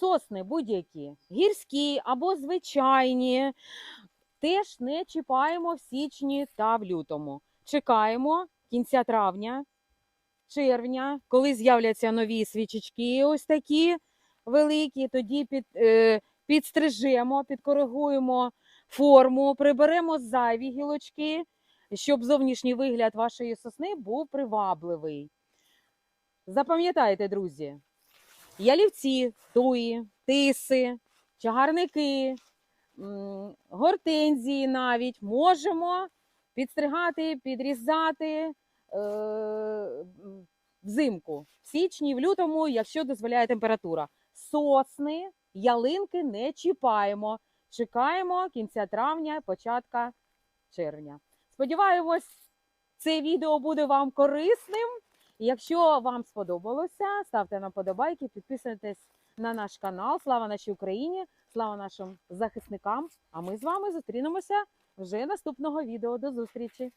Сосни будь-які, гірські або звичайні, теж не чіпаємо в січні та в лютому. Чекаємо кінця травня, червня, коли з'являться нові свічечки, ось такі великі, тоді під, е, підстрижемо, підкоригуємо форму, приберемо зайві гілочки, щоб зовнішній вигляд вашої сосни був привабливий. Запам'ятайте, друзі, ялівці, туї, тиси, чагарники, гортензії навіть можемо підстригати, підрізати е, взимку, в січні, в лютому, якщо дозволяє температура. Сосни, ялинки не чіпаємо. Чекаємо кінця травня, початка червня. Сподіваємось, це відео буде вам корисним. Якщо вам сподобалося, ставте нам подобайки, підписуйтесь на наш канал. Слава нашій Україні! Слава нашим захисникам! А ми з вами зустрінемося вже наступного відео. До зустрічі!